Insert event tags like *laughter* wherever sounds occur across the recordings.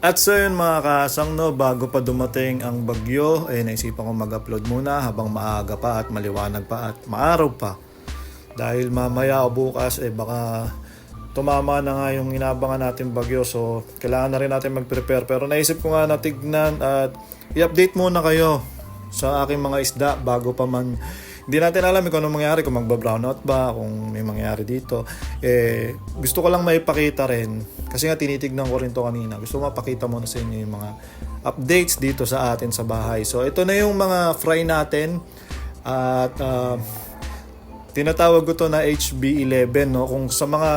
At so yun mga kasang no, bago pa dumating ang bagyo, eh naisipan ko mag-upload muna habang maaga pa at maliwanag pa at maaraw pa. Dahil mamaya o bukas eh baka tumama na nga yung inabangan natin bagyo so kailangan na rin natin mag-prepare. Pero naisip ko nga na tignan at i-update muna kayo sa aking mga isda bago pa man hindi natin alam kung ano mangyari, kung magba-brownout ba, kung may mangyari dito. Eh, gusto ko lang maipakita rin, kasi nga tinitignan ko rin to kanina. Gusto ko mapakita muna sa inyo yung mga updates dito sa atin sa bahay. So, ito na yung mga fry natin. At, ah, tinatawag ko to na HB11 no kung sa mga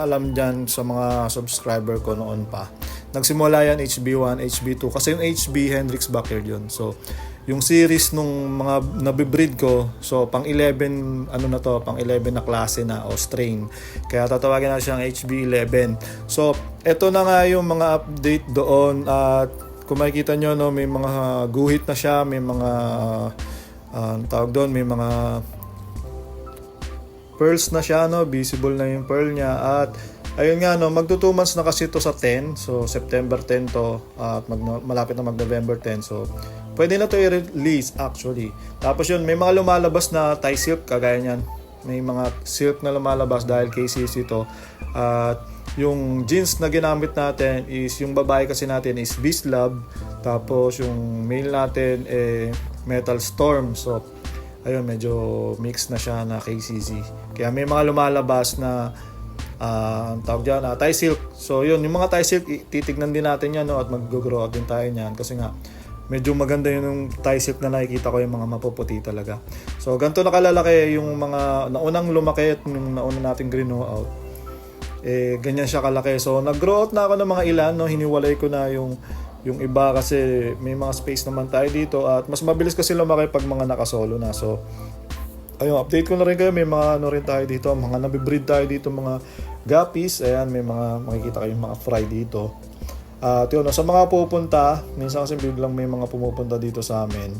alam diyan sa mga subscriber ko noon pa nagsimula yan HB1 HB2 kasi yung HB Hendrix Backyard yun so yung series nung mga nabibreed ko so pang 11 ano na to pang 11 na klase na o strain. Kaya tatawagin na siyang HB11 so eto na nga yung mga update doon at kung makikita nyo no may mga guhit na siya may mga ang tawag doon may mga pearls na siya no visible na yung pearl niya at ayun nga no magto 2 months na kasi to sa 10 so September 10 to at mag, malapit na mag November 10 so pwede na to i-release actually. Tapos yun may mga lumalabas na Thai silk kagaya niyan. May mga silk na lumalabas dahil KCC to. At yung jeans na ginamit natin is yung babae kasi natin is Beast Lab tapos yung male natin eh Metal Storm. So ayun medyo mix na siya na KCC kaya may mga lumalabas na ang tawag dyan, ah, Thai silk. So yun yung mga Thai silk titignan din natin yan no, at mag-grow out din tayo niyan. Kasi nga medyo maganda yun yung Thai silk na nakikita ko yung mga mapuputi talaga. So ganito na kalalaki yung mga naunang lumaki at yung nauna nating grow out. Eh ganyan siya kalaki. So nag-grow out na ako ng mga ilan, no, hiniwalay ko na yung yung iba kasi may mga space naman tayo dito. At mas mabilis kasi lumaki pag mga nakasolo na. So ayun, update ko na rin kayo, may mga ano rin tayo dito, mga nabibreed tayo dito, mga guppies, ayan, may mga makikita kayong mga fry dito. At yun, no, sa mga pupunta, minsan kasi biglang may mga pumupunta dito sa amin.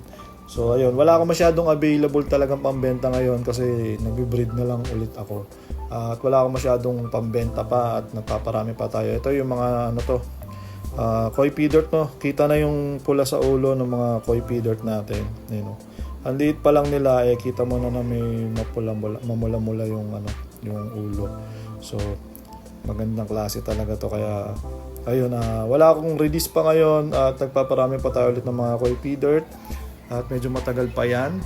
So ayun, wala akong masyadong available talagang pambenta ngayon kasi nagbe-breed na lang ulit ako. At wala akong masyadong pambenta pa at nagpaparami pa tayo. Ito yung mga ano to, ah, koi dirt no. Kita na yung pula sa ulo ng mga koi dirt natin. Ayun, no. Ang liit pa lang nila eh kita mo na na may mapula-mula, mamula-mula yung ano, yung ulo. So magandang klase talaga to. Kaya ayun ah wala akong release pa ngayon at nagpaparami pa tayo ulit ng mga koi dirt at medyo matagal pa yan.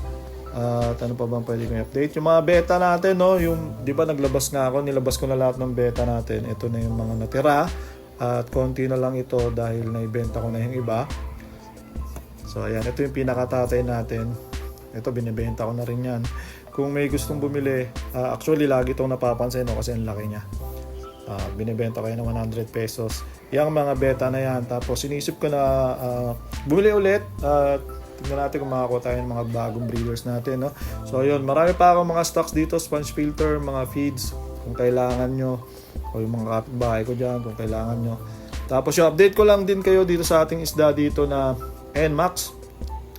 At ano pa bang pwede kong update yung mga beta natin no? Yung di ba naglabas nga ako nilabas ko na lahat ng beta natin. Ito na yung mga natira. At konti na lang ito dahil naibenta ko na yung iba. So ayan ito yung pinakatatay natin ito binibenta ko na rin yan kung may gustong bumili ah, actually lagi itong napapansin no, kasi ang laki niya Ah, binibenta ko yan ng 100 pesos. Yung mga beta na yan. Tapos sinisip ko na ah, bumili ulit at tingnan natin kung makakuha tayo ng mga bagong breeders natin. No? So yun, marami pa akong mga stocks dito, sponge filter, mga feeds kung kailangan nyo. O yung mga kapitbahay ko dyan kung kailangan nyo. Tapos yung update ko lang din kayo dito sa ating isda dito na NMAX.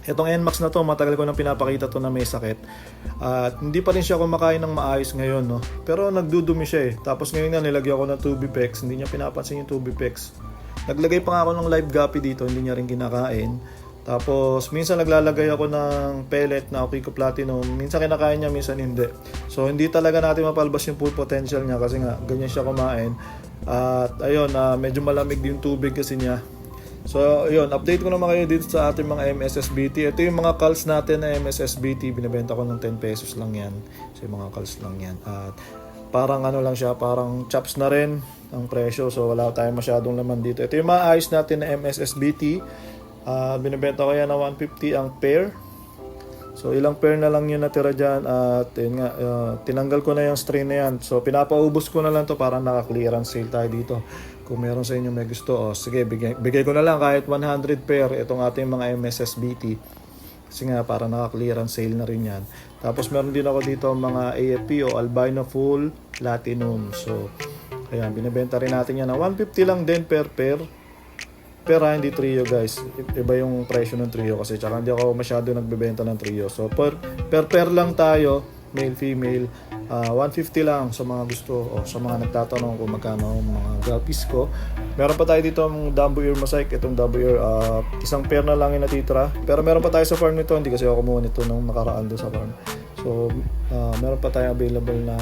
Itong NMAX na to, matagal ko nang pinapakita to na may sakit. At hindi pa rin siya kumakain ng maayos ngayon, no? Pero nagdudumi siya eh. Tapos ngayon na nilagyan ko ng Tubipex, hindi niya pinapansin yung Tubipex. Naglagay pa nga ako ng live guppy dito, hindi niya rin kinakain. Tapos minsan naglalagay ako ng pellet na Okiko Platinum. Minsan kinakain niya, minsan hindi. So hindi talaga natin mapalabas yung full potential niya kasi nga ganyan siya kumain. At ayun, ah, medyo malamig din tubig kasi niya. So, yun, update ko naman kayo dito sa ating mga MSSBT. Ito yung mga calls natin na MSSBT. Binibenta ko ng 10 pesos lang yan. So, yung mga calls lang yan. At parang ano lang siya, parang chops na rin ang presyo. So, wala tayong masyadong laman dito. Ito yung mga ayos natin na MSSBT. Ah, binibenta ko yan na 150 ang pair. So ilang pair na lang yung natira dyan at yun nga, uh, tinanggal ko na yung strain na yan. So pinapaubos ko na lang to para naka-clearance sale tayo dito. Kung meron sa inyo may gusto, oh, sige bigay, bigay ko na lang kahit 100 pair itong ating mga MSSBT. Kasi nga para naka-clearance sale na rin yan. Tapos meron din ako dito mga AFP o Albino Full Platinum. So ayan, binibenta rin natin yan na 150 lang din per pair. Pero ah, hindi trio guys. Iba yung presyo ng trio kasi tsaka hindi ako masyado nagbebenta ng trio. So per, per pair lang tayo, male, female. Ah, 150 lang sa mga gusto o sa mga nagtatanong kung magkano ang mga gapis ko. Meron pa tayo dito ang Dumbo Ear Mosaic. Itong Dumbo Ear, ah, isang pair na lang yung natitira. Pero meron pa tayo sa farm nito. Hindi kasi ako kumuha nito nung nakaraan doon sa farm. So, ah, meron pa tayo available na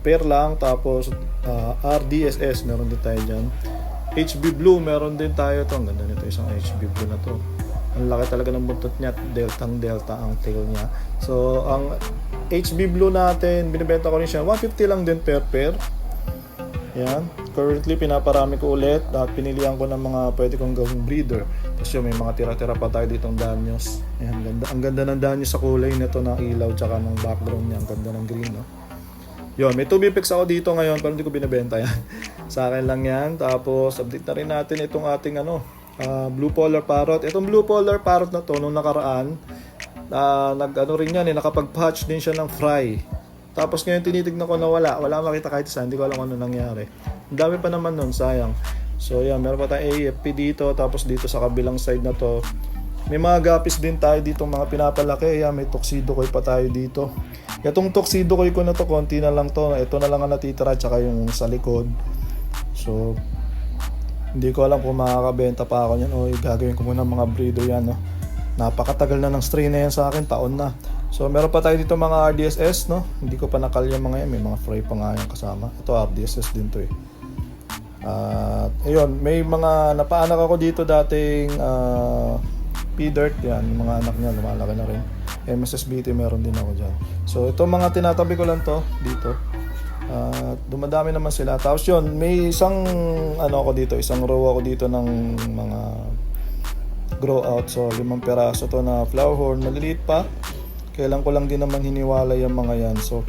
pair lang. Tapos, ah, RDSS, meron din tayo dyan. HB Blue, meron din tayo to. Ang ganda nito, isang HB Blue na to. Ang laki talaga ng buntot niya at deltang delta ang tail niya. So, ang HB Blue natin, binibenta ko rin siya. 150 lang din per pair. Yan. Currently, pinaparami ko ulit at pinilihan ko ng mga pwede kong gawing breeder. Tapos yun, may mga tira-tira pa tayo ditong danyos. Yan, ganda. Ang ganda ng danyos sa kulay nito ng ilaw tsaka ng background niya. Ang ganda ng green, no? Yun, may 2 picks ako dito ngayon pero hindi ko binibenta yan. *laughs* sa akin lang yan. Tapos, update na rin natin itong ating ano, ah, blue polar parrot. Itong blue polar parrot na to, nung nakaraan, ah, nag ano rin yan, eh, nakapag-patch din siya ng fry. Tapos ngayon tinitignan ko na wala. Wala makita kahit isa. Hindi ko alam ano nangyari. Ang dami pa naman nun, sayang. So yan, meron pa tayong AFP dito. Tapos dito sa kabilang side na to, may mga gapis din tayo dito mga pinapalaki. Yan, may tuxedo koy pa tayo dito. Itong tuxedo koy ko na to, konti na lang to. Ito na lang ang natitira, tsaka yung sa likod. So, hindi ko alam kung makakabenta pa ako yan o gagawin ko muna mga breeder yan. No? Napakatagal na ng strain na yan sa akin, taon na. So meron pa tayo dito mga RDSS, no? Hindi ko pa nakal yung mga yan, may mga fry pa nga yung kasama. Ito RDSS din to eh. At ayun, may mga napaanak ako dito dating uh, P-Dirt yan, mga anak niya lumalaki na rin. MSSBT meron din ako dyan. So ito mga tinatabi ko lang to dito. At dumadami naman sila. Tapos yun, may isang ano ako dito, isang row ako dito ng mga grow out. So limang peraso to na flower horn, maliliit pa. Kailan ko lang din naman hiniwala yung mga yan. So,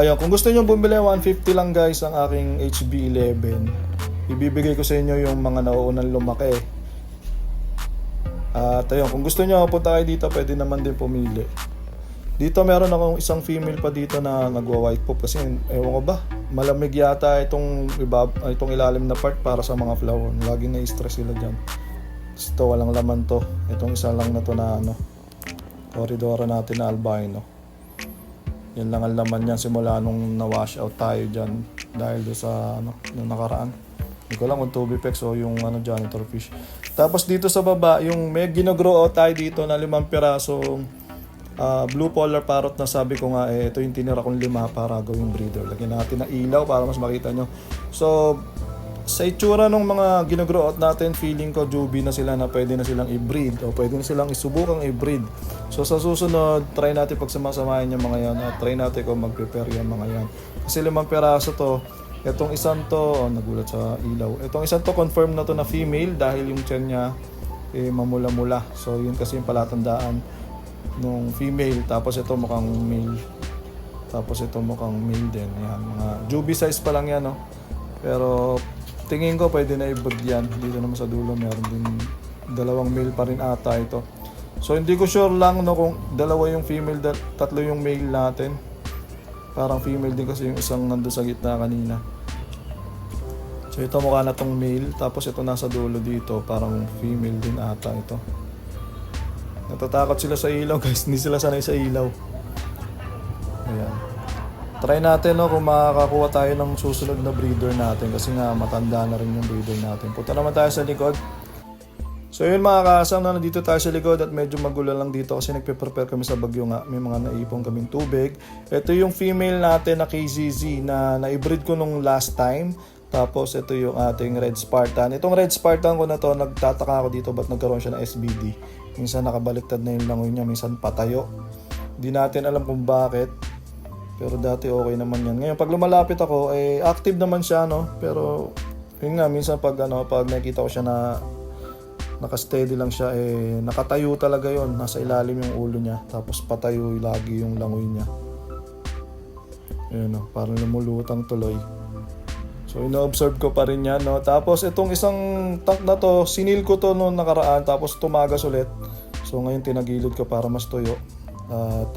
ayun, kung gusto nyo bumili, 150 lang guys ang aking HB11. Ibibigay ko sa inyo yung mga nauunang lumaki. At ayun, kung gusto nyo punta kayo dito, pwede naman din pumili. Dito meron akong isang female pa dito na nagwa-white pop kasi ewan ko ba, malamig yata itong, ibab, itong ilalim na part para sa mga flower. Laging na-stress sila dyan. Ito, walang laman to. Itong isa lang na to na ano, koridoro natin na albino. Yan lang ang laman niyan simula nung na-wash out tayo dyan dahil do sa ano, nung nakaraan. Hindi ko lang kung tubipex o yung ano, janitor fish. Tapos dito sa baba, yung may ginogrow out tayo dito na limang pirasong ah, blue polar parrot na sabi ko nga eh, ito yung tinira kong lima para gawing breeder. Lagyan natin ng ilaw para mas makita nyo. So, sa itsura ng mga ginogrow out natin, feeling ko juby na sila na pwede na silang i-breed o pwede na silang isubukang i-breed. So sa susunod, try natin pagsamasamahin yung mga yan at try natin kung mag-prepare yung mga yan. Kasi limang peraso to, itong isang to, oh, nagulat sa ilaw. Itong isang to confirm na to na female dahil yung tiyan niya eh, mamula-mula. So yun kasi yung palatandaan nung female. Tapos ito mukhang male. Tapos ito mukhang male din. Yan, mga juby size pa lang yan, no? Pero tingin ko pwede na i-breed yan. Dito naman sa dulo meron din dalawang male pa rin ata ito. So hindi ko sure lang no kung dalawa yung female, tatlo yung male natin. Parang female din kasi yung isang nando sa gitna kanina. So ito mukha na tong male, tapos ito nasa dulo dito, parang female din ata ito. Natatakot sila sa ilaw *laughs* guys, hindi sila sanay sa ilaw. Ayan. Try natin no, kung makakakuha tayo ng susunod na breeder natin kasi nga matanda na rin yung breeder natin. Punta naman tayo sa likod. So yun mga kasam na nandito tayo sa likod at medyo magulo lang dito kasi nagpe-prepare kami sa bagyo nga. May mga naipong kaming tubig. Ito yung female natin na KZZ na na-breed ko nung last time. Tapos ito yung ating Red Spartan. Itong Red Spartan ko na to, nagtataka ako dito ba't nagkaroon siya ng SBD. Minsan nakabaliktad na yung langoy niya, minsan patayo. Hindi natin alam kung bakit. Pero dati okay naman yan. Ngayon pag lumalapit ako, eh active naman siya no. Pero yun nga minsan pag ano, pag nakita ko siya na naka-steady lang siya eh nakatayo talaga yon nasa ilalim yung ulo niya tapos patayo lagi yung langoy niya yun no, parang lumulutang tuloy so ino-observe ko pa rin yan no? Tapos itong isang tank na to sinil ko to noong nakaraan tapos tumagas ulit. So ngayon tinagilid ko para mas tuyo. At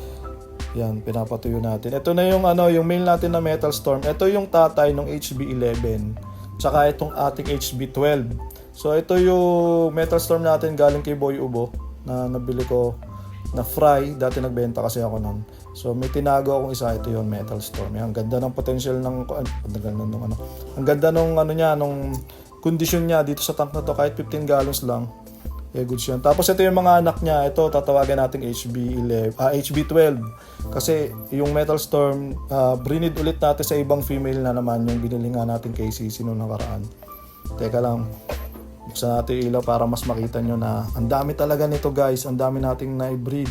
yan pinapatuyo natin. Ito na yung ano yung mail natin na Metal Storm. Ito yung tatay ng HB11 tsaka itong ating HB12 So ito yung Metal Storm natin galing kay Boy Ubo na nabili ko na fry. Dati nagbenta kasi ako nun. So may tinago akong isa, ito yon metal storm. Ang ganda ng potential ng ang ganda nung ano. Ang ganda nung ano niya, nung kondisyon niya dito sa tank na to kahit 15 gallons lang. Eh, goods yun. Tapos ito yung mga anak niya. Ito, tatawagan nating HB11, ah, HB12. Kasi yung Metal Storm, ah, brinid ulit natin sa ibang female na naman yung binili nga natin kay CC noong nakaraan. Teka lang, buksan natin yung ilaw para mas makita nyo na ang dami talaga nito guys. Ang dami nating na-breed.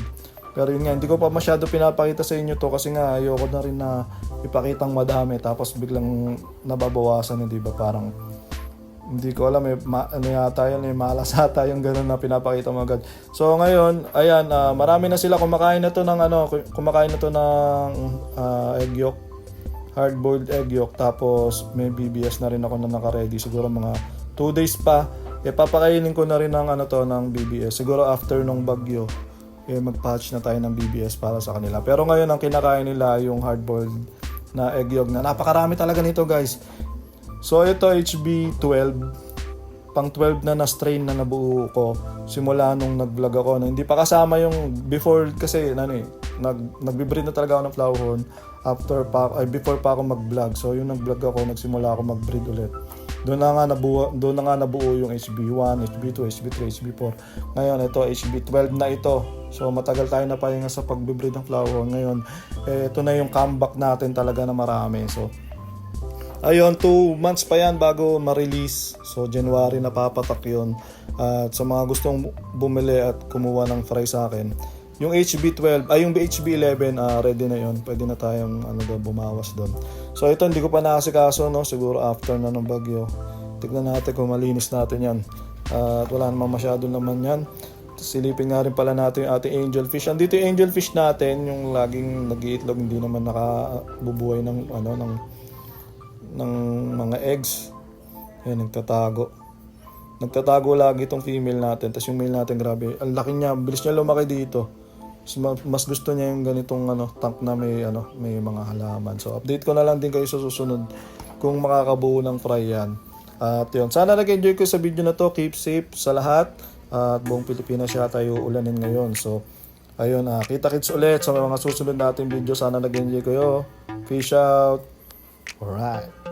Pero yun nga, hindi ko pa masyado pinapakita sa inyo to kasi nga ayoko na rin na ipakitang madami tapos biglang nababawasan, hindi ba? Parang hindi ko alam, eh, ma- ano yata yun, eh, malas *laughs* ata yung ganun na pinapakita mo agad. So ngayon, ayan, ah, marami na sila kumakain na to ng ano, kumakain na to ng ah, egg yolk, hard-boiled egg yolk, tapos may BBS na rin ako na naka-ready, siguro mga 2 days pa. Eh, papakainin ko na rin ng ano to, ng BBS. Siguro after nung bagyo, eh, mag-patch na tayo ng BBS para sa kanila. Pero ngayon, ang kinakain nila yung hard-boiled na egg yolk na napakarami talaga nito guys. So ito HB12 pang 12 na na strain na nabuo ko simula nung nag-vlog ako na hindi pa kasama yung before kasi ano eh nag nagbe-breed na talaga ako ng flower horn after pa ay before pa ako mag-vlog. So yung nag-vlog ako nagsimula ako mag-breed ulit. Doon na nga nabuo doon na nga nabuo yung HB1, HB2, HB3, HB4. Ngayon ito HB12 na ito. So matagal tayo na pahinga sa pagbe-breed ng flower. Ngayon eh, ito na yung comeback natin talaga na marami. So Ayun, 2 months pa yan bago ma-release. So, January na papatak yun. At sa mga gustong bumili at kumuha ng fry sa akin, yung HB12, ay yung HB11, ah, ready na yun. Pwede na tayong ano daw, bumawas doon. So, ito hindi ko pa nakasikaso, no? Siguro after na ng bagyo. Tignan natin kung malinis natin yan. At wala naman masyado naman yan. Silipin nga rin pala natin yung ating angelfish. Andito yung angelfish natin, yung laging nag-iitlog, hindi naman nakabubuhay ng ano ng ng mga eggs. Ayan, nagtatago. Nagtatago lagi itong female natin. Tapos yung male natin, grabe. Ang laki niya. Bilis niya lumaki dito. Mas, ma- mas gusto niya yung ganitong ano, tank na may, ano, may mga halaman. So, update ko na lang din kayo sa susunod kung makakabuo ng fry yan. At yun. Sana nag-enjoy ko sa video na to. Keep safe sa lahat. At buong Pilipinas siya tayo ulanin ngayon. So, ayun. ah kita-kits ulit sa mga susunod nating video. Sana nag-enjoy kayo. Fish out. Alright.